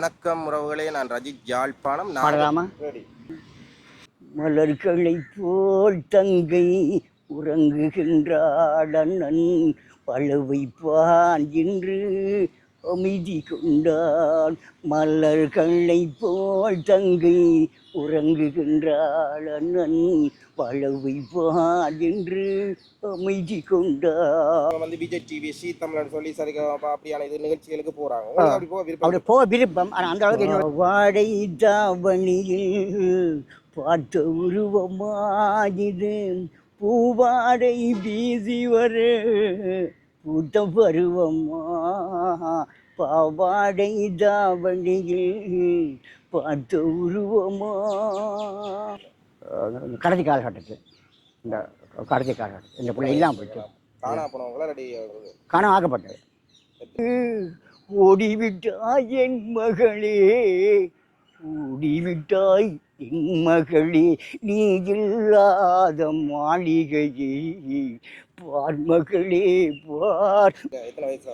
வணக்கம் உறவுகளே நான் ரஜித் யாழ்ப்பாணம். பாடலாமா? மலர்களை போல் தங்கை உறங்குகின்றாள் அண்ணன் பழுவைப்பான் என்று அமைதி கொண்டான். மலர்களை போல் தங்கை உறங்குகின்றாள் அண்ணன். பழுவைப்பான் என்று அமைதி கொண்டான். வந்து விஜய் டிவி சி தமிழன் சொல்லி சரிகமபா அப்படியான இது நிகழ்ச்சிகளுக்கு போறாங்க. அப்படி போக விருப்பம் ஆனால் அந்த அளவுக்கு என்னோட வாடை தாவணியில் பார்த்த உருவமாகிது பூவாடை வீசி வர பூத்த பருவமா பாவாடை தாவணியில் பார்த்த உருவமா? கடைசி காலகட்டத்தில் இந்த கடைசி காலகட்டத்தில் இந்த பிள்ளை இல்லாமல் போயிட்டு. காணாம ஆக்கப்பட்டது. ஓடிவிட்டாய் என் மகளே. ஓடிவிட்டாய் என் மகளே நீ இல்லாத மாளிகையே பார் மகளே பார். எத்தனை வயசு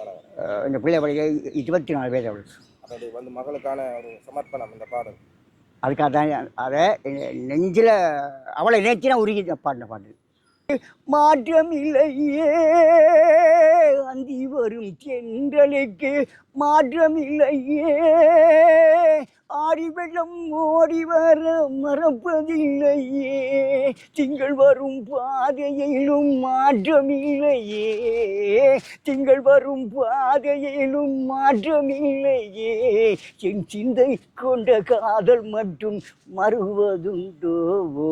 இந்த பிள்ளை படிக்க இருபத்தி நாலு வயசு அவளுக்கு அது வந்து மகளுக்கான ஒரு சமர்ப்பணம் இந்த பாடல். அதுக்காக தான் அதை நெஞ்சில் அவளை நேற்றினா உருகி பாடின பாட்டு. மாற்றம் இல்லையே அந்தி வரும் தென்றலுக்கு மாற்றம் இல்லையே. ஆடி வெள்ளம் ஓடி வர மறப்பதில்லையே. திங்கள் வரும் பாதையிலும் மாற்றமில்லையே. திங்கள் வரும் பாதையிலும் மாற்றமில்லையே. என் சிந்தை கொண்ட காதல் மட்டும் மறுவதுண்டோவோ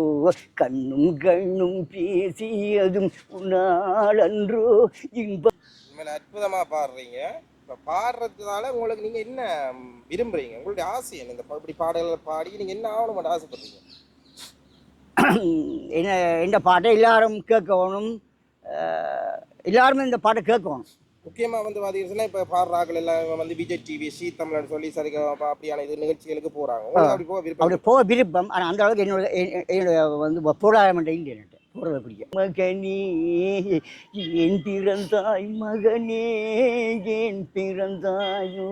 கண்ணும் கண்ணும் பேசியதும் உன்னால் அன்றோ? இன்ப அற்புதமாக பாடுறீங்க. இப்போ பாடுறதுனால உங்களுக்கு நீங்க என்ன ம், விரும்புறீங்க? உங்களுடைய ஆசை என்ன? இந்த இப்படி பாடல்களை பாடி நீங்க என்ன ஆகணும் ஆசைப்படுறீங்க? என்ன இந்த பாட்டை எல்லாரும் கேட்கணும். எல்லாருமே இந்த பாட்டை கேட்கணும். முக்கியமா வந்து பாத்தீங்கன்னா இப்ப பாடுற ஆட்கள் எல்லாம் வந்து விஜய் டிவி சி தமிழன் சொல்லி சரிகமபா அப்படியான இது நிகழ்ச்சிகளுக்கு போறாங்க. உங்களுக்கு அப்படி போக விருப்பம் அப்படி போக விருப்பம். ஆனால் அந்த அளவுக்கு என்னோட என்னோட வந்து பொருளாதாரம் இல்லை என்கிட்ட போகிறத பிடிக்கும் மகனே ஏன் பிறந்தாய் மகனே ஏன் பிறந்தாயோ.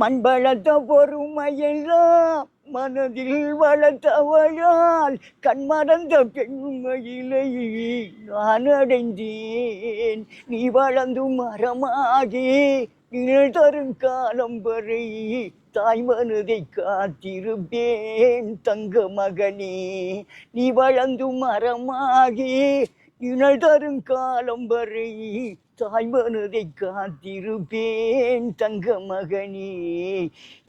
மண் வளர்த்த பொறுமையெல்லாம் மனதில் வளர்த்தவளால் கண் மறந்த பெண்மையிலை நான் அடைந்தேன். நீ வளர்ந்து மரமாகி நிழல் தரும் காலம் வரை தாய் மனதை காத்திருப்பேன் தங்க மகனே. நீ வளர்ந்து மரமாகி நிழல் தரும் காலம் வரை தாய் மனதை காத்திருப்பேன் தங்க மகனே.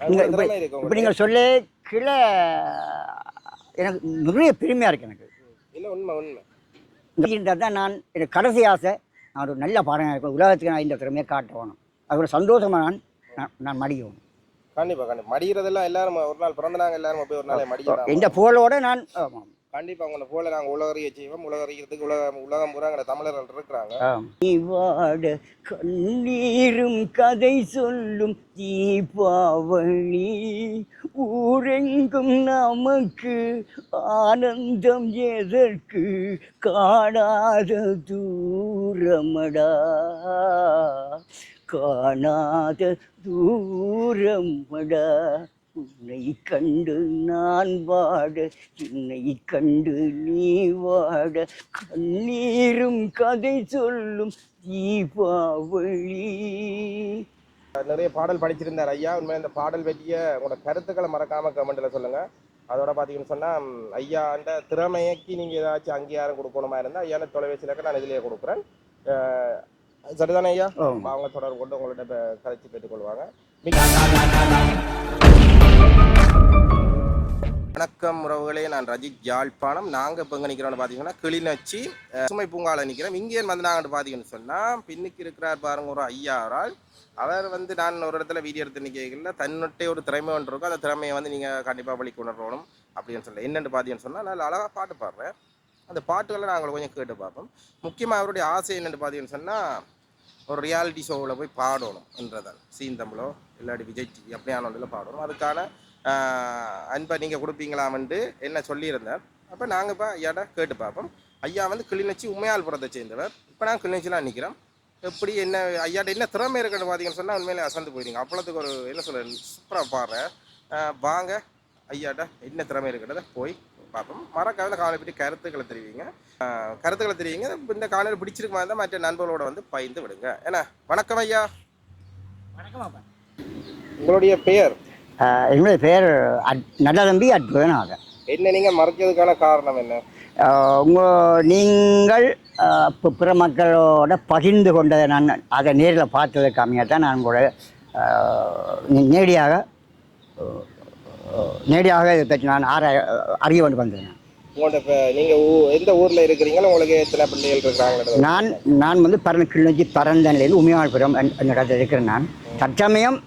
இப்ப-. நீங்கள் சொல்ல கிள எனக்கு நிறைய பெருமையாக இருக்கு எனக்கு. இல்ல உண்மை உண்மை. தான் நான் எனக்கு கடைசி ஆசை. நான் ஒரு நல்ல பாடம் இருப்பேன் உலகத்துக்கு நான் இந்த திறமையை காட்டணும் அது ஒரு சந்தோஷமாக நான் நான் நான் மடியணும் கண்டிப்பா கண்டிப்பா. மடிகிறதெல்லாம் எல்லாரும் ஒரு நாள் பிறந்தனாங்க எல்லாரும் போய் ஒரு நாளை மடிக்கிறாங்க இந்த புகழோட நான் கண்டிப்பா உங்களை போல நாங்க உலகறிய செய்வோம் உலகறியறதுக்கு உலகம் உலகம் பூராங்கிற தமிழர்கள் இருக்கிறாங்க. நீ வாட கண்ணீரும் கதை சொல்லும் தீபாவளி ஊரெங்கும் நமக்கு ஆனந்தம் எதற்கு? காணாத தூரமடா. காணாத தூரமடா உன்னை கண்டு நான் வாட. என்னை கண்டு நீ வாட. கண்ணீரும் கதை சொல்லும் தீபாவளி. நிறைய பாடல் படிச்சிருந்தார் ஐயா. உண்மையில இந்த பாடல் பற்றிய உங்களோட கருத்துக்களை மறக்காம கமெண்ட்ல சொல்லுங்க. அதோட பார்த்தீங்கன்னு சொன்னால் ஐயாண்ட ஐயா அந்த ஏதாச்சும் அங்கீகாரம் கொடுக்கணுமா இருந்தால் ஐயான தொலைபேசியில் நான் இதிலேயே கொடுக்குறேன். சரிதானே ஐயா. அவங்க தொடர்பு கொண்டு உங்கள்ட்ட ப- கதைச்சு பெற்றுக்கொள்வாங்க வணக்கம் உறவுகளே நான் ரஜித் யாழ்ப்பாணம். நாங்கள் இப்போ எங்கே நிற்கிறோம்னு பார்த்தீங்கன்னா கிளிநொச்சி சுமை பூங்காவில் நிற்கிறோம் இங்கே வந்து நாங்கள் பார்த்தீங்கன்னு சொன்னால் பின்னுக்கு இருக்கிறார் பாருங்க ஒரு ஐயா அவரால். அவர் வந்து நான் ஒரு இடத்துல வீடியோ எடுத்து நிற்கல தன்னுடைய ஒரு திறமை ஒன்று இருக்கும். அந்த திறமையை வந்து நீங்கள் கண்டிப்பாக வழி உணரணும் அப்படின்னு சொல்லி. என்னென்னு பார்த்தீங்கன்னு சொன்னால் நான் அழகாக பாட்டு பாடுறேன். அந்த பாட்டுகளை நாங்கள் கொஞ்சம் கேட்டு பார்ப்போம். முக்கியமாக அவருடைய ஆசை என்னென்னு பார்த்தீங்கன்னு சொன்னால் ஒரு ரியாலிட்டி ஷோவில் போய் பாடணும் என்றதால். சீன் தமிழோ இல்லாட்டி விஜய் டிவி அப்படியான ஒன்றில் பாடணும். அதுக்கான அன்பை நீங்கள் கொடுப்பீங்களாமன்ட்டு என்ன சொல்லியிருந்தேன் அப்போ நாங்கள் இப்போ ஐயாட்ட கேட்டு பார்ப்போம். ஐயா வந்து கிளிநொச்சி உமையாள்புரத்தை சேர்ந்தவர். இப்போ நான் கிளிநொச்சிலாம் நிற்கிறோம் எப்படி என்ன ஐயாட்ட என்ன திறமை இருக்குன்னு பார்த்தீங்கன்னு சொன்னால் உண்மையிலே அசந்து போயிடுங்க. அப்பளத்துக்கு ஒரு என்ன சொல்கிறேன் சூப்பராக பாடுறேன் வாங்க ஐயாட்ட என்ன திறமை இருக்கிறத போய் பார்ப்போம். மறக்காத காலை பற்றி கருத்துக்களை தெரிவிங்க. கருத்துக்களை தெரிவிங்க. இந்த காலையில் பிடிச்சிருக்குமா இருந்தால் மற்ற நண்பர்களோட வந்து பகிர்ந்து விடுங்க. ஏன்னா வணக்கம் ஐயா. உங்களுடைய பெயர்? என்னுடைய பெயர் அட் நல்லதம்பி அத்புதநாதன் என்ன நீங்கள் மறைச்சதுக்கான காரணம் என்ன? ஆஹ் உங்க நீங்கள் பிற மக்களோட பகிர்ந்து கொண்டதை நான் அதை நேரில் பார்த்ததுக்கு அமையாக தான் நான் நே- நேரடியாக இதை பற்றி நான் ஆராய அறிய கொண்டு வந்தேன் உங்கள்ட்ட இப்போ நீங்கள் ஊ எந்த ஊரில் இருக்கிறீங்களோ உங்களுக்கு எத்தனை பிள்ளைகள் இருக்கிறாங்க நான் நான் வந்து பரன் கிளிநொச்சி பரந்த நிலையில் உமையாள்புரம் என்னிடத்தில் இருக்கிறேன் நான். தற்சமயம்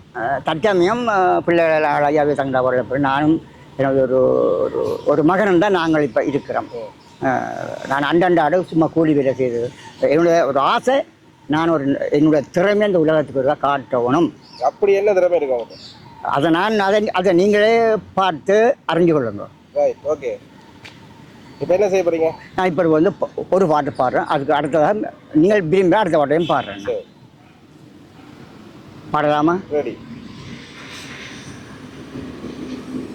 தற்சமயம் பிள்ளைகள் ஐயாவே தங்கடா நானும் எனது ஒரு ஒரு ஒரு மகனும் தான் நாங்கள் இப்போ இருக்கிறோம். நான் அண்டண்டாடு சும்மா கூலி வேலை செய்து என்னுடைய ஒரு ஆசை நான் ஒரு என்னுடைய திறமை இந்த உலகத்துக்கு ஒரு காட்டணும். அப்படி என்ன திறமை இருக்கு அதை நான் அதை அதை நீங்களே பார்த்து அறிஞ்சு கொள்ளுங்க. ஓகே இப்போ என்ன செய்ய போறீங்க? நான் இப்போ வந்து ஒரு பாட்டு பாடுறேன். அதுக்கு அடுத்ததாக நீங்கள் விரும்பி அடுத்த பாட்டையும் பாடுறேன். பாடலாமா? ரெடி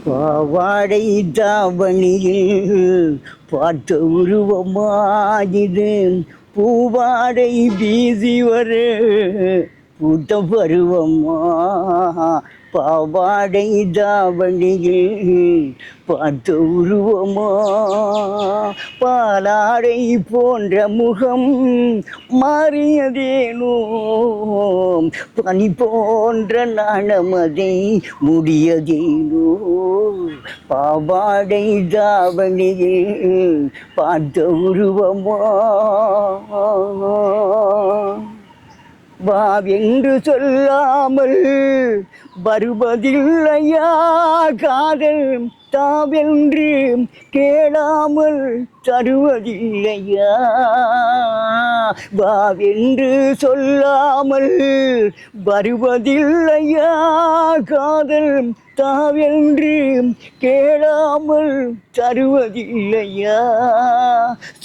பாவாடை தாவணியில் பார்த்த உருவமாயிது பூவாடை வீசி வர பூத்த பருவமா பாவாடை தாவணியில் பார்த்த உருவமா? பாலாடை போன்ற முகம் மாறியதேனோ பனி போன்ற நாணமதை முடியதேனோ பாவாடை தாவணியில் பார்த்த உருவமா? வாவென்று சொல்லாமல் வருவதில்லையா? காதல் தாவென்று கேளாமல் தருவதில்லையா? வாவென்று சொல்லாமல் வருவதில்லையா? காதல் தாவென்று கேளாமல் தருவதில்லையா?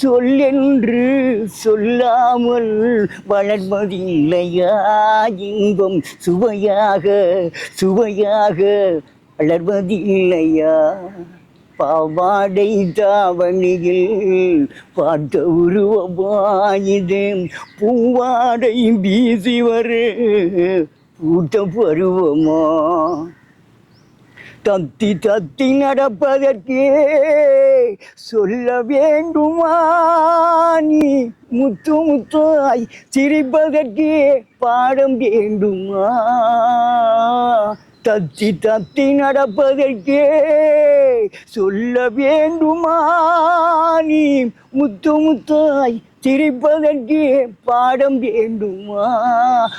சொல்லென்று சொல்லாமல் வளர்வதில்லையா? இன்பம் சுவையாக சுவையாக வளர்வதில்லையா? பாவாடை தாவணியில் பார்த்த உருவமாயுது. பூவாடை வீசி வரு பூத்த பருவமா? தத்தி தத்தி நடப்பதற்கே சொல்ல வேண்டுமா நீ முத்து முத்தாய் சிரிப்பதற்கே பாடம் வேண்டுமா? தத்தி தத்தி நடப்பதற்கே சொல்ல வேண்டுமா நீ முத்து முத்தாய் சிரிப்பதற்கே பாடம் வேண்டுமா?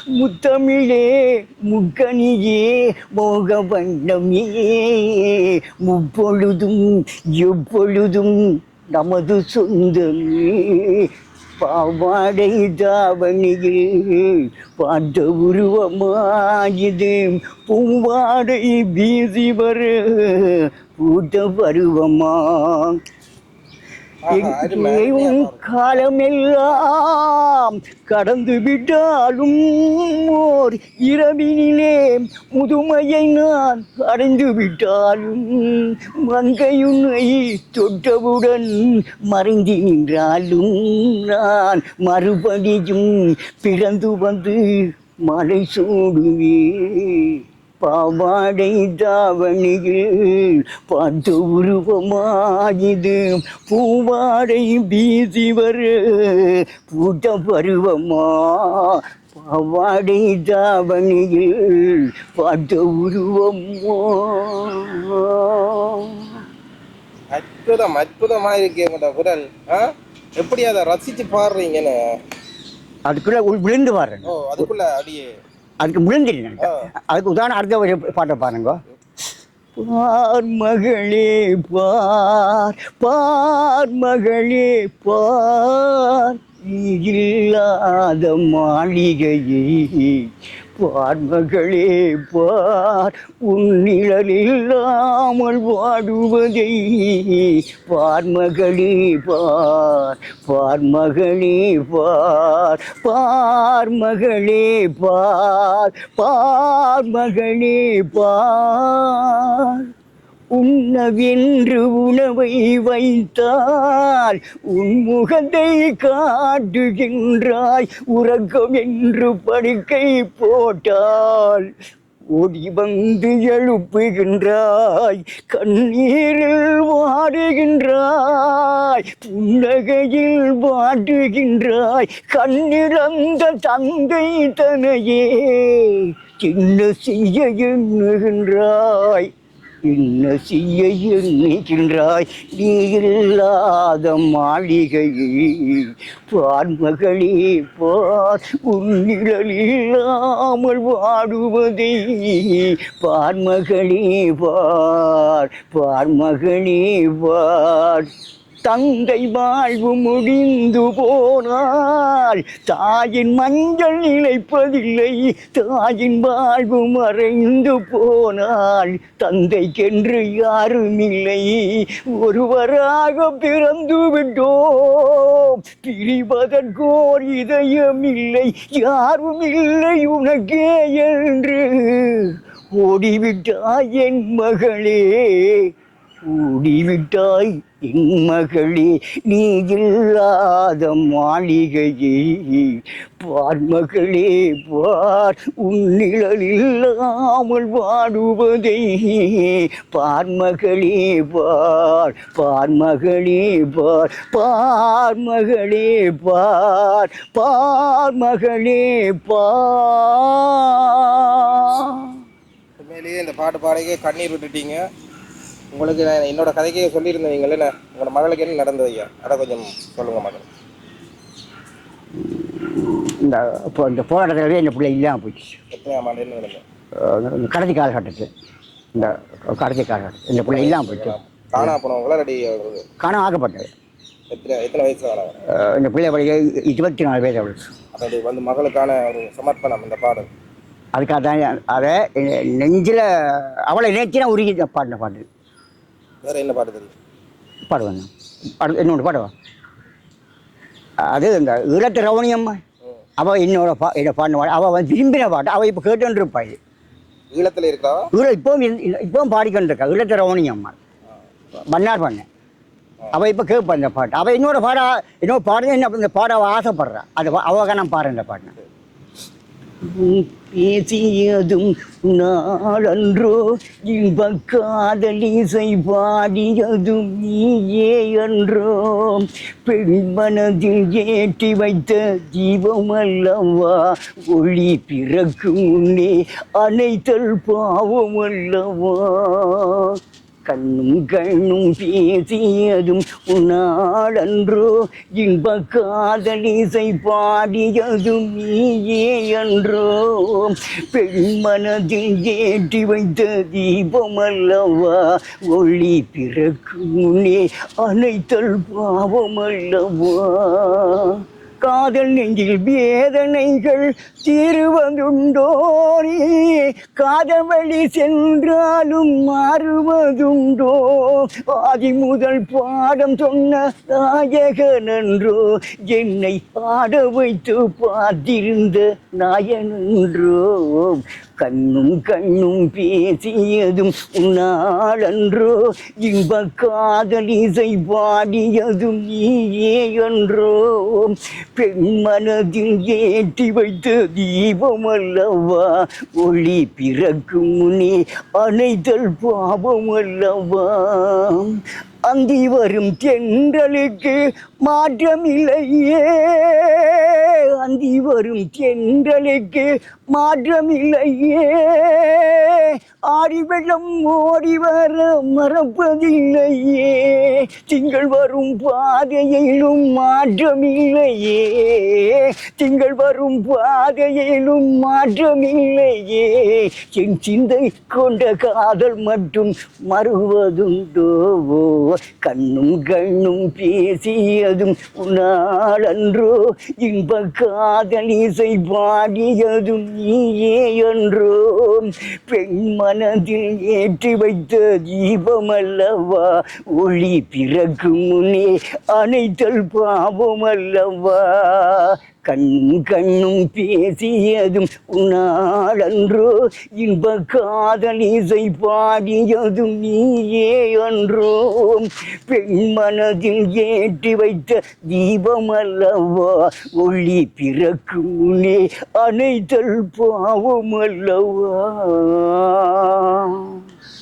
முத்தமிழே முக்கணியே மோக வண்ணமே முப்பொழுதும் எப்பொழுதும் நமது சொந்தமே? பாவாடை தாவணியில் பார்த்த உருவமாயுது. பூவாடை வீசி வர பூத்த பருவமா? காலமெல்லாம் கடந்து விட்டாலும் ஓர் இரவினிலே முதுமையை நான் அடைந்து விட்டாலும் மங்கையுன்னை தொட்டவுடன் மறைந்து நின்றாலும் நான் மறுபடியும் பிறந்து வந்து மலை சூடுவேன். பாவாடை தாவணியில் பார்த்த உருவமாயுது. பூவாடை வீசி வர பூட்ட பருவமா? பாவாடை தாவணியில் பார்த்த உருவமா? அற்புதம் அற்புதமா இருக்கு உங்களோட குரல். ஆ? எப்படி அதை ரசிச்சு பாடுறீங்கன்னு? அதுக்குள்ள விழுந்து பாருங்க ஓ அதுக்குள்ள அப்படியே. அதுக்கு விழுந்துருங்க ஆ. அதுக்கு உதாரணம் அடுத்த ஒரு பாட்டை பாருங்க பார் மகளே பார் பார் மகளே பார் இல்லாத மாளிகையை பார்மகளே பார் உன்னிழலில்லாமல் வாடுவதை பார்மகளே பார் பார்மகளே பார் பார்மகளே பார் பார்மகளே பார் உண்ணவென்று உணவை வைத்தால் உன் முகத்தை காட்டுகின்றாய். உறக்கம் என்று படுக்கை போட்டால் ஓடி வந்து எழுப்புகின்றாய். கண்ணீரில் வாடுகின்றாய். புன்னகையில் வாடுகின்றாய். கண்ணிழந்த தந்தை தனையே என்ன செய்ய எண்ணுகின்றாய். என்ன செய்ய எண்ணுகின்றாய் நீ இல்லாத மாளிகையை பான்மகளே பார் உன்னிழல் இல்லாமல் வாடுவதை. பான்மகளே பார் பார்மகளே பார். தந்தை வாழ்வு முடிந்து போனால் தாயின் மஞ்சள் நிலைப்பதில்லை தாயின் வாழ்வு மறைந்து போனால் தந்தைக்கென்று யாரும் இல்லை ஒருவராக பிறந்து விட்டோம் பிரிவதற்கோர் இதயம் இல்லை யாரும் இல்லை உனக்கே என்று. ஓடிவிட்டாய் என் மகளே கூடிவிட்டாய் என் மகளே நீ இல்லாத மாளிகையே பார் மகளே பார் உன்னிழல் இல்லாமல் வாடுவதை பார் மகளே பார் பார் மகளே பார் பார் மகளே பார் பார் மகளே பார். உண்மையிலேயே இந்த பாட்டு பாடகே கண்ணீர் விட்டுட்டீங்க. உங்களுக்கு நான் என்னோட கதைக்கே சொல்லியிருந்தீங்களே நான் உங்களோட மகளுக்கு என்ன நடந்தது ஐயா. அதை கொஞ்சம் சொல்லுங்க மகள். இந்த இப்போ இந்த போராட்டத்திலவே இந்த பிள்ளை இல்லாமல் போயிடுச்சு. எத்தனையாம் ஆண்டு என்ன நடந்தது? கடைசி காலகட்டத்தில் இந்த கடைசி காலகட்டத்தில் இந்த பிள்ளை இல்லாமல் போயிடுச்சு. காணா போனவங்களா ரெடி காணாம ஆக்கப்பட்டது. எத்தனை எத்தனை வயசு இந்த பிள்ளை படிக்க இருபத்தி நாலு வயசு அவளுக்கு அப்போ இது வந்து மகளுக்கான ஒரு சமர்ப்பணம் இந்த பாடல். அதுக்காக தான் அதை நெஞ்சில் அவளை நினைச்சு உருகி பாடின பாட்டு வேற என்ன பாட்டு தெரியும்? பாடுவேன் பாடு இன்னொன்று பாடுவா? அது இந்த ஈழத்து ரவணியம்மா அவள் என்னோட பா என்னோட பாடின பாடு. அவள் வந்து விரும்பின பாட்டு. அவள் இப்போ கேட்டுன்னு இருப்பா இது. ஈழத்தில் இருக்கா? இப்போவும் இருந்து- இப்போவும் பாடிக்கொண்டு இருக்கா ஈழத்து ரவணியம்மா மன்னார் பண்ணேன் அவள் இப்போ கேட்பா இந்த பாட்டு. அவள் என்னோட பாட என்னோட பாடுறது என்ன இந்த பாட அவள் ஆசைப்படுறா. அது நான் பாடுறேன் இந்த பாட்டு பேசியதும் நாளன்றோ இன்ப காதலிசை பாடியதும் நீயே என்றோ பெண் மனதில் ஏற்றி வைத்த தீபம் அல்லவா ஒளி பிறக்கும் முன்னே அனைத்தல் பாவம் அல்லவா கண்ணும் கண்ணும் பேசியதும் உன்னாளன்றோ இன்ப காதலிசை பாடியதும் நீயே என்றோ பெண் மனதில் ஏற்றி வைத்த தீபம் அல்லவா ஒளி பிறக்கும் முன்னே அனைத்தல் பாவம் அல்லவா காதல் நெஞ்சில் வேதனைகள் தீருவதுண்டோ நீ காதல் வழி சென்றாலும் மாறுவதுண்டோ. ஆதி முதல் பாடம் சொன்ன நாயகனன்றோ என்னை ஆட வைத்து பார்த்திருந்த நாயனன்றோ கண்ணும் கண்ணும் பேசியதும் உன்னாளன்றோ இன்ப காதலிசை பாடியதும் நீயே என்றோ பெண் மனதில் ஏற்றி வைத்த தீபம் அல்லவா ஒளி பிறக்கும் முன்னே அணைத்தல் பாவம் அல்லவா அந்தி வரும் தென்றலுக்கு மாற்றமில்லையே. அந்தி வரும் தென்றலுக்கு மாற்றமில்லையே. ஆடி வெள்ளம் ஓடி வர மறப்பதில்லையே. திங்கள் வரும் பாதையிலும் மாற்றமில்லையே. திங்கள் வரும் பாதையிலும் மாற்றமில்லையே. என் சிந்தை கொண்ட காதல் மட்டும் மறுவதுண்டோ கண்ணும் கண்ணும் பேசியதும் உன்னாளன்றோ இன்ப காதல் இசை பாடியதும் நீயே என்றோ பெண் மனதில் ஏற்றி வைத்த தீபம் அல்லவா ஒளி பிறக்கும் முன்னே அணைத்தல் பாவம் கண் கண்ணும் கண்ணும் பேசியதும் உன்னாலன்றோ. இன்ப காதல் இசை பாடியதும் நீயே அன்றோ. பெண் மனதில் ஏற்றி வைத்த தீபம் அல்லவா ஒளி பிறக்கும் முன்னே அணைத்தல் பாவம் அல்லவா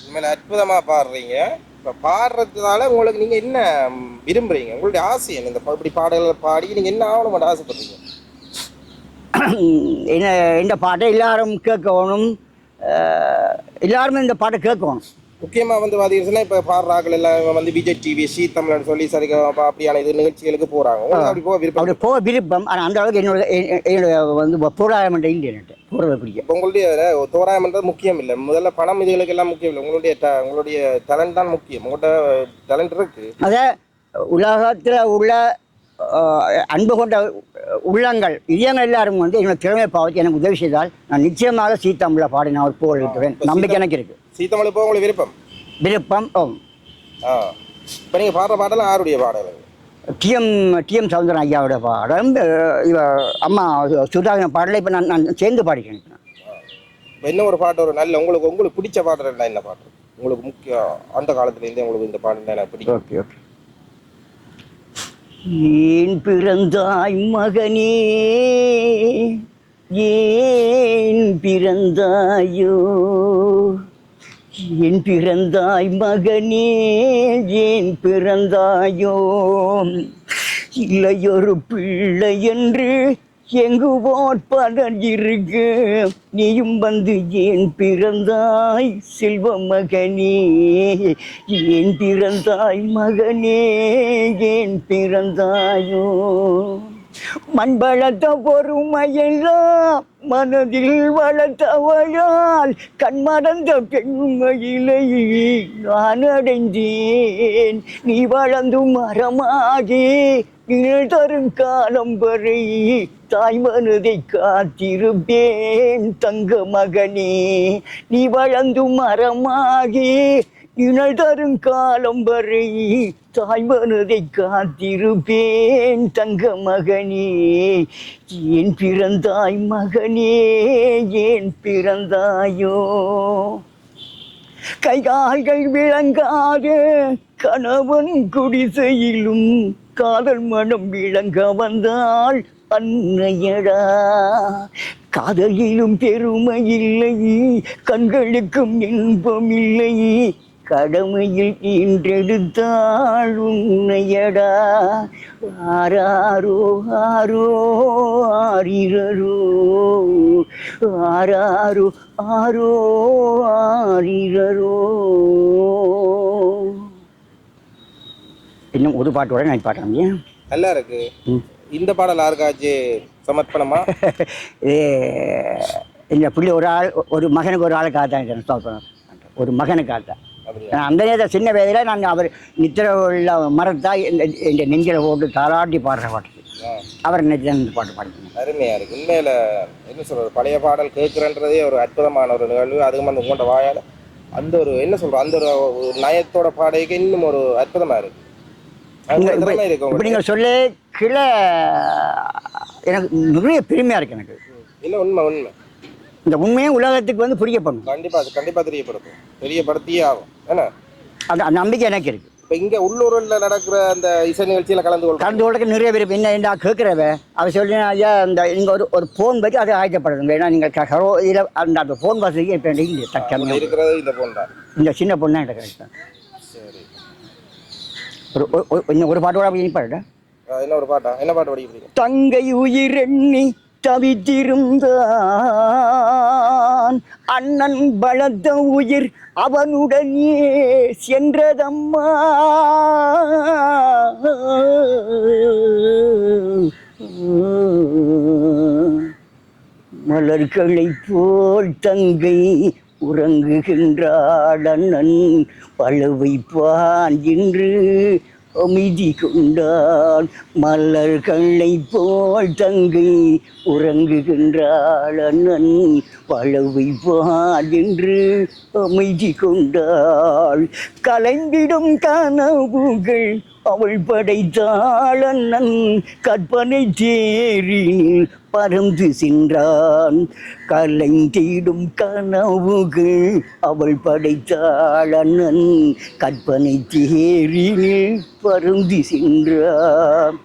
அற்புதமாக அற்புதமா பாடுறீங்க. இப்போ பாடுறதுனால உங்களுக்கு நீங்கள் என்ன விரும்புகிறீங்க விரும்புறீங்க? உங்களுடைய ஆசை என்ன? இந்த இப்படி பாடல்களை பாடி நீங்கள் என்ன ஆகணும் ஆசைப்படுறீங்க? என்ன இந்த பாட்டை எல்லாரும் கேட்கணும். எல்லாருமே இந்த பாட்டை கேட்கணும். முக்கியமா வந்து பாத்தீங்கன்னா இப்ப பாடுறாக்கள் எல்லாம் வந்து விஜய் டிவி ஷீ தமிழ்னு சொல்லி சரி அப்படியான இது நிகழ்ச்சிகளுக்கு போறாங்க. உங்களுக்கு அப்படி போக விருப்பம்? அப்படி போக விருப்பம். ஆனால் அந்த அளவுக்கு என்னோட என்னோட வந்து பொருளாதாரம் இல்லை என்கிட்ட போகிறத பிடிக்கும் உங்களுடைய தோராயம்ன்றது முக்கியம் இல்லை. முதல்ல பணம் இதுகளுக்கு எல்லாம் முக்கியம் இல்லை. உங்களுடைய ட- உங்களுடைய டேலண்ட் தான் முக்கியம். உங்கள்கிட்ட டேலண்ட் இருக்கு. அதை உலகத்தில் உள்ள அன்பு கொண்ட உள்ளங்கள் இதயங்கள் எல்லாரும் வந்து என்னோட திறமையை பாவத்து எனக்கு உதவி செய்தால் நான் நிச்சயமாக சீத்தாம்பில் பாடி நான் ஒரு புகழ் இருக்கிறேன் நம்பிக்கை எனக்கு இருக்குது சீத்தமிழ் இப்போ உங்களுக்கு விருப்பம்? விருப்பம் ஓ. இப்போ நீங்கள் பாடுற பாடலாம் யாருடைய பாடல் டிஎம் டிஎம் சவுந்தரன் ஐயாவோட பாடம் இவ அம்மா சுதாகரன் பாடலை இப்போ நான் நான் சேர்ந்து பாடிக்கிறேன் இப்ப என்ன ஒரு பாட்டு ஒரு நல்ல உங்களுக்கு உங்களுக்கு பிடிச்ச பாடல் என்ன பாட்டு? உங்களுக்கு முக்கியம் அந்த காலத்துலேருந்தே உங்களுக்கு இந்த பாடல் எனக்கு பிடிக்கும்? Okay okay. ஏன் பிறந்தாய் மகனே? ஏன் பிறந்தாயோ? ஏன் பிறந்தாய் மகனே? ஏன் பிறந்தாயோ? இல்லையொரு பிள்ளை என்று எங்கு போட்பதன் இருக்கு? நீயும் வந்து ஏன் பிறந்தாய் செல்வ மகனே? ஏன் பிறந்தாய் மகனே? ஏன் பிறந்தாயோ? மண் வளர்த்த பொறுமையெல்லாம் மனதில் வளர்த்தவளால் கண்மறந்த பெண்மையிலே நான் அடைந்தேன். நீ வளர்ந்து மரமாகி நிழல் தரும் காலம் வரை தாய் மனதை காத்திருப்பேன் தங்க மகனே. நீ வளர்ந்து மரமாகி இணல் தரும் காலம் வரை தாய் மனதை காத்திருப்பேன் தங்க மகனே. ஏன் பிறந்தாய் மகனே ஏன் பிறந்தாயோ. கைகால்கள் விளங்காத கணவன் குடிசையிலும் காதல் மனம் விளங்க வந்தாள் அன்னையடா. காதலிலும் பெருமை இல்லை கண்களுக்கும் இன்பம் இல்லை கடமையில் ஈன்றெடுத்தாள் உன்னையடா. ஆராரோ ஆரோ ஆரிரரோ. ஆராரோ ஆரோ ஆரிரரோ. இன்னும் ஒரு பாட்டோட நான் பாடுறேன் நல்லா இருக்கு. இந்த பாடல் யாருக்காச்சும் சமர்ப்பணமா? இது இந்த பிள்ளை ஒரு ஆள் ஒரு மகனுக்கு ஒரு ஆளுக்காக தான் stop பண்ணேன். ஒரு மகனுக்காக தான் அந்த நேரத்தில் சின்ன வயதில் நான் அவர் நித்திர உள்ள மரத்தா என் நெஞ்சில் போட்டு தாளாட்டி பாடுற பாட்டு. அவர் நினைச்சு பாட்டு பாடிக்கணும் அருமையா இருக்கு. உண்மையில என்ன சொல்றது பழைய பாடல் கேட்குறன்றதே ஒரு அற்புதமான ஒரு நிகழ்வு. அதுவும் அந்த உங்கள்கிட்ட வாயால அந்த ஒரு என்ன சொல்றோம் அந்த ஒரு நயத்தோட பாடைக்கு இன்னும் ஒரு அற்புதமா இருக்கு. அது இப்ப- நீங்கள் சொல்ல கிளை எனக்கு நிறைய பெருமையாக இருக்கு எனக்கு. இல்ல உண்மை உண்மை? இந்த உண்மையை உலகத்துக்கு வந்து புரிய பண்ணும் கண்டிப்பா அது கண்டிப்பா தெரியப்படுத்தும் தெரியப்படுத்தியே ஆகும் ஏன்னா அந்த நம்பிக்கை எனக்கு இருக்கு. இப்ப இங்க உள்ளூரில் நடக்கிற அந்த இசை நிகழ்ச்சியில கலந்து கொள்றோம். கலந்து கொள்ளுக்கு நிறைய பேர் என்ன என்ன கேட்குறவ அவ சொல்லி ஐயா இந்த நீங்கள் ஒரு ஒரு ஃபோன் வச்சு அதை ஆயத்தப்படுதுங்க ஏன்னா நீங்கள் கரோ இதில் அந்த அந்த ஃபோன் வசதிக்கு இப்போ இல்லை தற்சமயம் இருக்கிறது இந்த போன்றா இந்த சின்ன பொண்ணு என்கிட்ட கிடைச்சேன் சரி. ஒரு இன்னும் ஒரு பாட்டோட அப்படி அஹ் என்ன ஒரு பாட்டா? என்ன பாட்டு படிக்கிறீங்க தங்கை உயிரெண்ணி தவித்திருந்தான். அண்ணன் பலத்த உயிர் அவனுடனே சென்றதம்மா. மலர்களை போல் தங்கை உறங்குகின்றாள் அண்ணன். பழுவைப்பான் என்று அமைதி கொண்டான் மலர் மலர்களை போல் தங்கை உறங்குகின்றாள் அண்ணன். வளவை என்று அமைதி கொண்டாள் கலைந்திடும் கனவுகள் அவள் படைத்தாள் அண்ணன். கற்பனை தேரில் பறந்து சென்றான். கலைந்திடும் கனவுகள் அவள் படைத்தாள் அண்ணன். கற்பனை தேரில் பறந்து சென்றான்.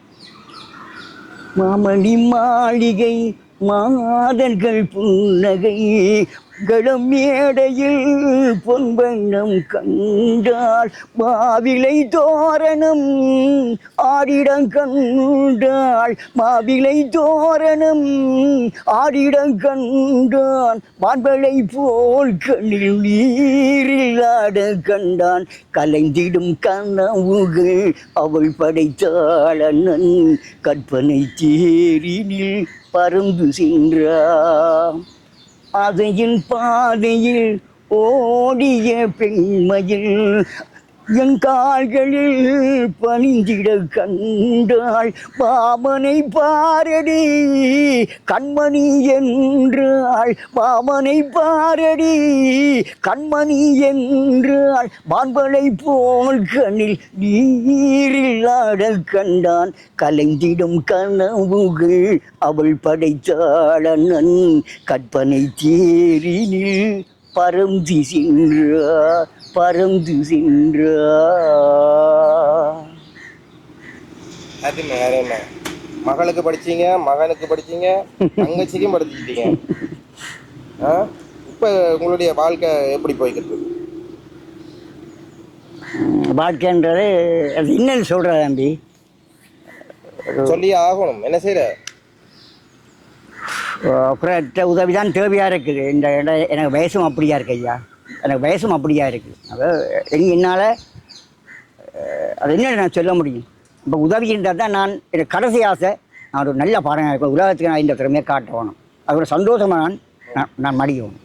மாமணி மாளிகை மாதர்கள் புன்னகை களம் மேடையில் பொன்வண்ணம் கண்டாள். மாவிலை தோரணம் ஆடிடம் கண்டாள். மாவிலை தோரணம் ஆடிடம் கண்டான் மான்பளை போல் கண்ணில் நீரில் ஆட கண்டான். கலைந்திடும் கனவுகள் அவள் படைத்தாள் அண்ணன். கற்பனை தேரினில் பறந்து சென்றான். அதையின் பாதையில் ஓடிய பெண்மையில் என் கால்களில் பணிந்திட கண்டாள் பாமனை பாரடி கண்மணி என்றாள் பாமனை பாரடி கண்மணி என்றாள் மான்பளை போல் கண்ணில் நீரில் ஆட கண்டான் கலைந்திடும் கனவுகள் அவள் படைத்தாளன் கற்பனை தேரினில் பறந்து சென்றார் பறந்து சென்றார். அது மேலே மகளுக்கு படிச்சீங்க மகனுக்கு படிச்சீங்க தங்கச்சிக்கும் படிச்சுக்கிட்டீங்க. ஆ? இப்போ உங்களுடைய வாழ்க்கை எப்படி போய்கிட்டு இருக்கு? வாழ்க்கைன்றது அது என்னன்னு சொல்கிற தம்பி? சொல்லியே ஆகணும். என்ன செய்யற அப்புறம் உதவி தான் தேவையாக இருக்குது. இந்த இடம் எனக்கு வயசும் அப்படியா இருக்கு ஐயா? எனக்கு வயசும் அப்படியா இருக்குது அதாவது என்னால் அது என்ன நான் சொல்ல முடியும். இப்போ உதவி இருந்தால் தான் நான் எனக்கு கடைசி ஆசை நான் ஒரு நல்ல பாடம் இருப்பேன். உலகத்துக்கு நான் இந்த திறமையை காட்டணும் அது ஒரு சந்தோஷமாக நான் நான் நான் மடியணும்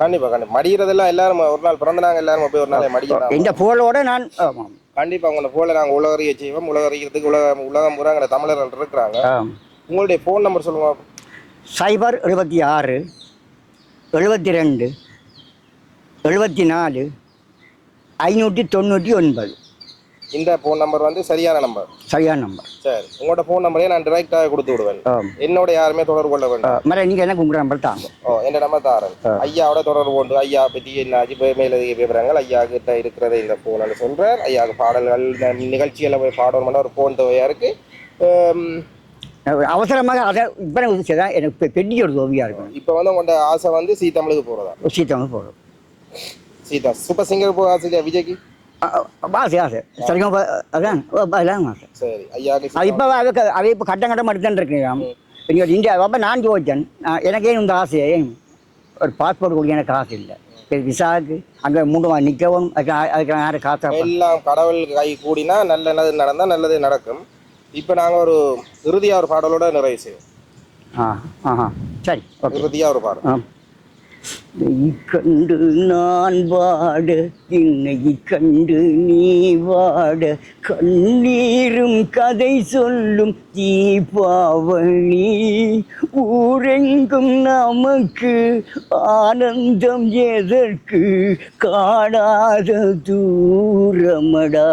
கண்டிப்பா கண்டிப்பா. மடிகிறதெல்லாம் எல்லாரும் ஒரு நாள் பிறந்தனாங்க எல்லாரும் போய் ஒரு நாள் மடிக்கலாம் இந்த புகழோட நான் ஆமாம் கண்டிப்பா உங்களை போல நாங்க உலகறிய செய்வோம். உலகறியறதுக்கு உலகம் உலகம் பூராங்கிற தமிழர்கள் இருக்கிறாங்க. உங்களுடைய ஃபோன் நம்பர் சொல்லுங்க. சைபர் எழுபத்தி ஆறு எழுபத்தி ரெண்டு எழுபத்தி நாலு ஐநூற்றி தொண்ணூற்றி ஒன்பது. இந்த ஃபோன் நம்பர் வந்து சரியான நம்பர் சரியான நம்பர் சரி உங்களோட ஃபோன் நம்பரே நான் டிரெக்டாக கொடுத்து விடுவேன். என்னோட யாருமே தொடர்பு கொள்ள வேண்டாம். மர நீங்கள் என்ன உங்கள் நம்பர் தாங்க? ஓ என்ன நம்பர் தாரன். ஐயாவோட தொடர்பு கொண்டு ஐயா பற்றி என்ன இப்போ மேலதிக விவரங்கள் ஐயா கிட்ட இருக்கிறது இந்த ஃபோனில் சொல்கிறேன் ஐயாவுக்கு பாடல்கள் நிகழ்ச்சியில் போய் பாடணும்னா ஒரு ஃபோன் தேவையாக இருக்கு. ஆம், அவசரமாக அதை இப்போ எனக்கு பெரிய ஒரு உதவியாக இருக்கும். இப்போ வந்து உங்களோட ஆசை வந்து சீ தமிழுக்கு போகிறதா சீத்தவங்க போகிறோம் சீதா சூப்பர் சிங்கர் போக ஆசை இல்லையா விஜய்க்கு ஆசை ஆசை சரிங்க அதான் ஆசை சரி ஐயாவுக்கு அது இப்போ அதுக்கு அதை இப்போ கட்டம் கட்டம் மட்டும் தான் இருக்கு இங்கே இந்தியா அப்போ நான் ஜோதிச்சேன் எனக்கே இந்த ஆசை ஒரு பாஸ்போர்ட் கொடுக்க எனக்கு ஆசை இல்லை சரி விசாவுக்கு அங்கே மூணு நிற்கவும் அதுக்கு அதுக்கு யாரும் காசா எல்லாம் கடவுள் கை கூடினா நல்லது நடந்தால் நல்லது நடக்கும். இப்போ நாங்கள் ஒரு இறுதியாக ஒரு பாடலோட நிறைவு செய்வோம். ஆ சரி இறுதியாக ஒரு பாடல். ஆ கண்டு நான் வாட என்னை கண்டு நீ வாட. கண்ணீரும் கதை சொல்லும் தீபாவளி ஊரெங்கும் நமக்கு ஆனந்தம் எதற்கு? காணாத தூரமடா.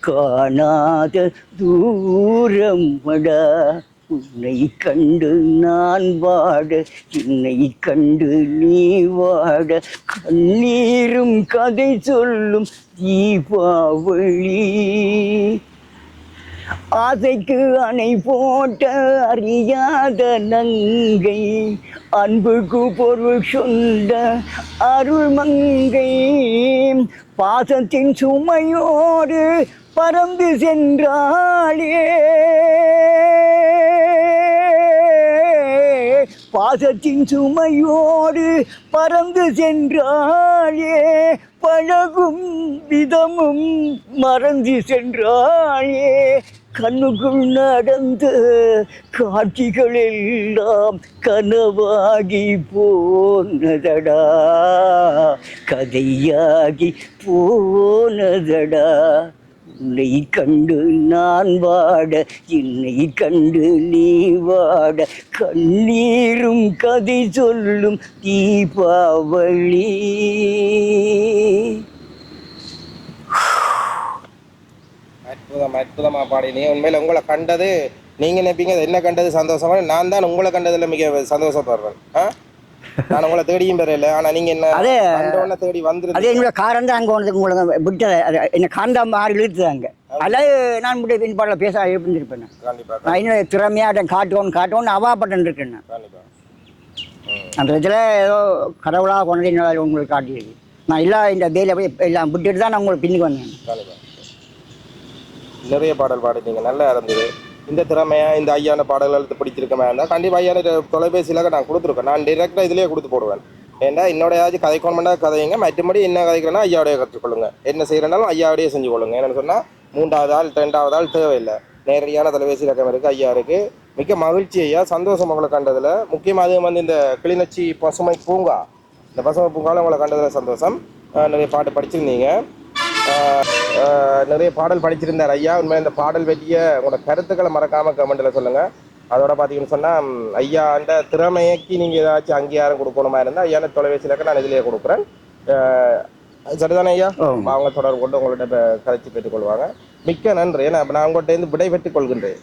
காணாத தூரமடா. உன்னை கண்டு நான் வாட என்னை கண்டு நீ வாட. கண்ணீரும் கதை சொல்லும் தீபாவளி. ஆசைக்கு அணை போட்ட அறியாத நங்கை அன்புக்கு பொருள் சொந்த அருள் மங்கை. பாசத்தின் சுமையோடு பறந்து சென்றாளே. பாசத்தின் சுமையோடு பறந்து சென்றாயே பழகும் விதமும் மறந்து சென்றாயே. கண்ணுக்குள் நடந்த காட்சிகள் எல்லாம் கனவாகி போனதடா. கதையாகி போனதடா. உன்னை கண்டு நான் வாட என்னை கண்டு நீ வாட. கண்ணீரும் கதை சொல்லும் தீபாவளி. அற்புதம் அற்புதமா பாடினீங்க உண்மையில உங்களை கண்டது நீங்க நினைப்பீங்க என்ன கண்டது? சந்தோஷமா? நான் தான் உங்களை கண்டதுல மிக சந்தோஷப்படுறேன். ஆ? நான் உங்களை தேடியும் பெறல. ஆனா நீங்க என்ன அதே கண்டவன தேடி அதே வந்துருது என்னோட காரம் தான் அங்கே வந்து உங்களை விட்டு என்னை காந்தா மாறி இழுத்துதாங்க அல்லது நான் முடி பின்பாடில் பேச இருந்திருப்பேன் நான். இன்னும் திறமையாக காட்டுவோன்னு காட்டுவோன்னு அவாப்பட்டு இருக்கேன் அந்த இதில் ஏதோ கடவுளாக கொண்டு என்ன உங்களுக்கு காட்டியிருக்கு. நான் எல்லா இந்த வேலையை போய் எல்லாம் விட்டுட்டு தான் நான் உங்களுக்கு பின்னுக்கு வந்தேன். நிறைய பாடல் பாடிட்டீங்க. நல்லா இருந்தது. இந்த திறமையாக இந்த ஐயான பாடல்கள் எடுத்து பிடிச்சிருக்கமே இருந்தால் கண்டிப்பாக ஐயான தொலைபேசியில் நான் கொடுத்துருக்கேன். நான் டிரெக்டாக இதுலேயே கொடுத்து போடுவேன். ஏன்னா என்னோட ஏதாச்சும் கதைக்கணுமெண்டா கதைங்க மற்றபடி என்ன கதைக்கிறேன்னா ஐயாவுடைய கற்றுக்கொள்ளுங்க. என்ன செய்கிறனாலும் ஐயாவுடைய செஞ்சு கொள்ளுங்க. என்னன்னு சொன்னால் மூன்றாவது ஆள் ரெண்டாவது ஆள் தேவையில்லை. நேரடியான தொலைபேசி இலக்கம் இருக்குது ஐயா இருக்குது மிக்க மகிழ்ச்சி ஐயா. சந்தோஷம் உங்களை கண்டதில். முக்கியமாக அதுவும் வந்து இந்த கிளிநொச்சி பசுமை பூங்கா. இந்த பசுமை பூங்காவில் உங்களை கண்டதில் சந்தோஷம். நிறைய பாட்டு படிச்சிருந்தீங்க. நிறைய பாடல் படிச்சிருந்தார் ஐயா. உண்மையில இந்த பாடல் பற்றிய உங்களோட கருத்துக்களை மறக்காம கமெண்ட்ல சொல்லுங்க. அதோட பார்த்தீங்கன்னு சொன்னா ம், ஐயா அந்த திறமைக்கு நீங்க ஏதாச்சும் அங்கீகாரம் கொடுக்கணுமா இருந்தால் ஐயா தொலைபேசியிலக்க நான் இதுலயே கொடுக்குறேன். சரிதானே ஐயா? அவங்க தொடர்பு கொண்டு உங்கள்ட்ட இப்ப கதைச்சு பெற்றுக்கொள்வாங்க. மிக்க நன்றி. ஏன்னா நான் உங்கள்கிட்ட இருந்து விடை பெற்றுக் கொள்கின்றேன்.